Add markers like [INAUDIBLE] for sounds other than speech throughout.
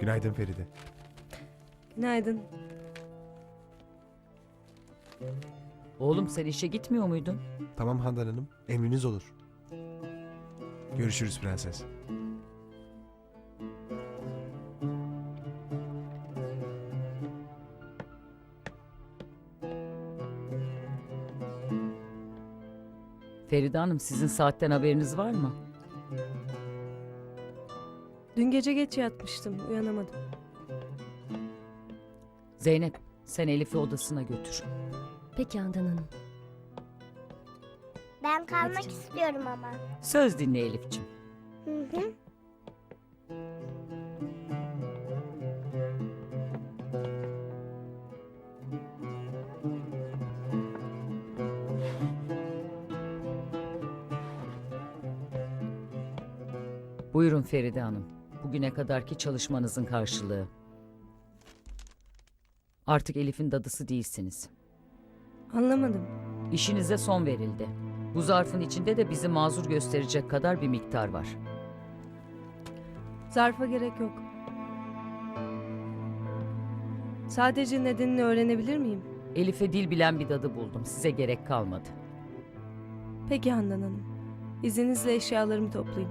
Günaydın Feride. Günaydın. Oğlum sen işe gitmiyor muydun? Tamam Handan Hanım, emriniz olur. Görüşürüz prenses. Feride Hanım sizin saatten haberiniz var mı? Dün gece geç yatmıştım. Uyanamadım. Zeynep sen Elif'i odasına götür. Peki Handan Hanım. Ben kalmak canım. istiyorum ama. Söz dinle Elif'ciğim. Hı hı. Buyurun Feride Hanım. Bugüne kadarki çalışmanızın karşılığı. Artık Elif'in dadısı değilsiniz. Anlamadım. İşinize son verildi. Bu zarfın içinde de bizi mazur gösterecek kadar bir miktar var. Zarfa gerek yok. Sadece nedenini öğrenebilir miyim? Elif'e dil bilen bir dadı buldum. Size gerek kalmadı. Peki Handan Hanım. İzninizle eşyalarımı toplayayım.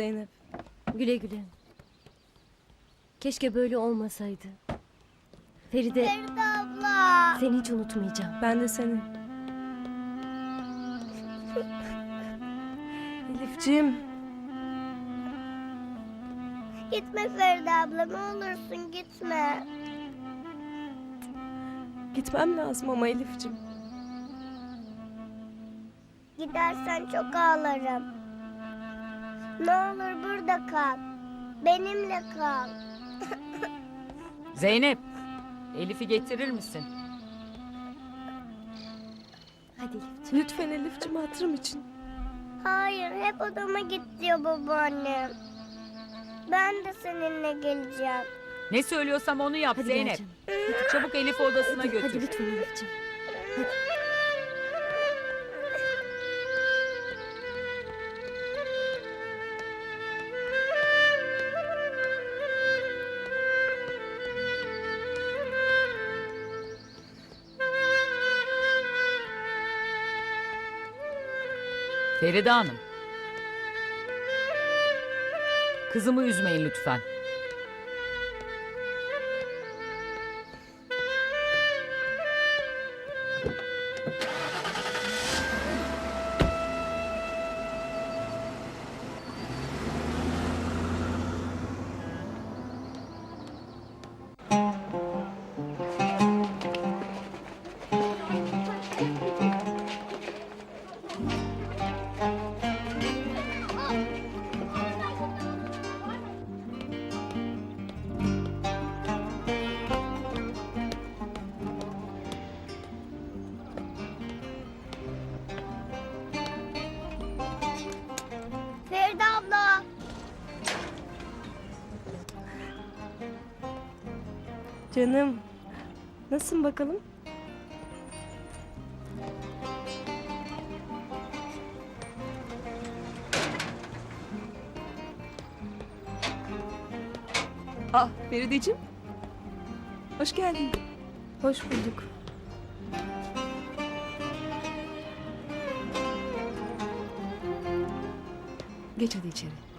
Zeynep. Güle güle. Keşke böyle olmasaydı. Feride Feride abla. seni hiç unutmayacağım. Ben de seni. Elifciğim. Gitme Feride abla ne olursun gitme. Gitmem lazım ama Elifciğim. Gidersen çok ağlarım. Ne olur burada kal. Benimle kal. [LAUGHS] Zeynep, Elif'i getirir misin? Hadi Elifciğim. Lütfen Elifciğim hatırım için. Hayır hep odama git diyor babaannem. Ben de seninle geleceğim. Ne söylüyorsam onu yap Hadi Zeynep. Zeynep. Çabuk Elif'i odasına Hadi, götür. hadi lütfen Elifciğim. Feride Hanım. Kızımı üzmeyin lütfen. Canım. Nasılsın bakalım? Ah Ferideciğim. Hoş geldin. Hoş bulduk. Geç hadi içeri.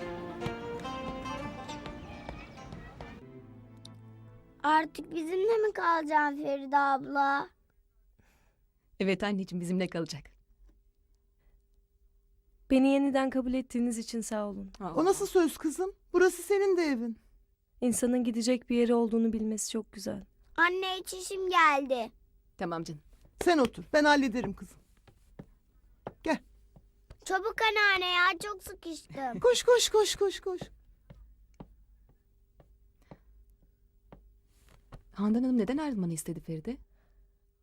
Artık bizimle mi kalacaksın Feride abla? Evet anneciğim bizimle kalacak. Beni yeniden kabul ettiğiniz için sağ olun. O nasıl söz kızım? Burası senin de evin. İnsanın gidecek bir yeri olduğunu bilmesi çok güzel. Anne hiç işim geldi. Tamam canım. Sen otur. Ben hallederim kızım. Çabuk anneanne ya çok sıkıştım. Koş koş koş koş koş. Handan Hanım neden ayrılmanı istedi Feride?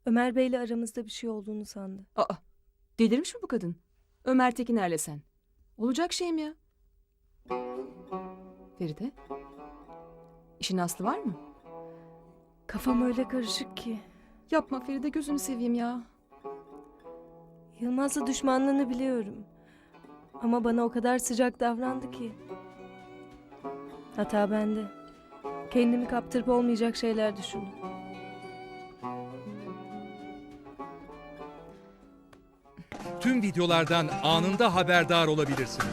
Ömer Bey'le aramızda bir şey olduğunu sandı. Aa, delirmiş mi bu kadın? Ömer Tekiner'le sen. Olacak şey mi ya? Feride? İşin aslı var mı? Kafam öyle karışık ki. Yapma Feride gözünü seveyim ya. Yılmaz'la düşmanlığını biliyorum. Ama bana o kadar sıcak davrandı ki. Hata bende. Kendimi kaptırıp olmayacak şeyler düşündüm. tüm videolardan anında haberdar olabilirsiniz.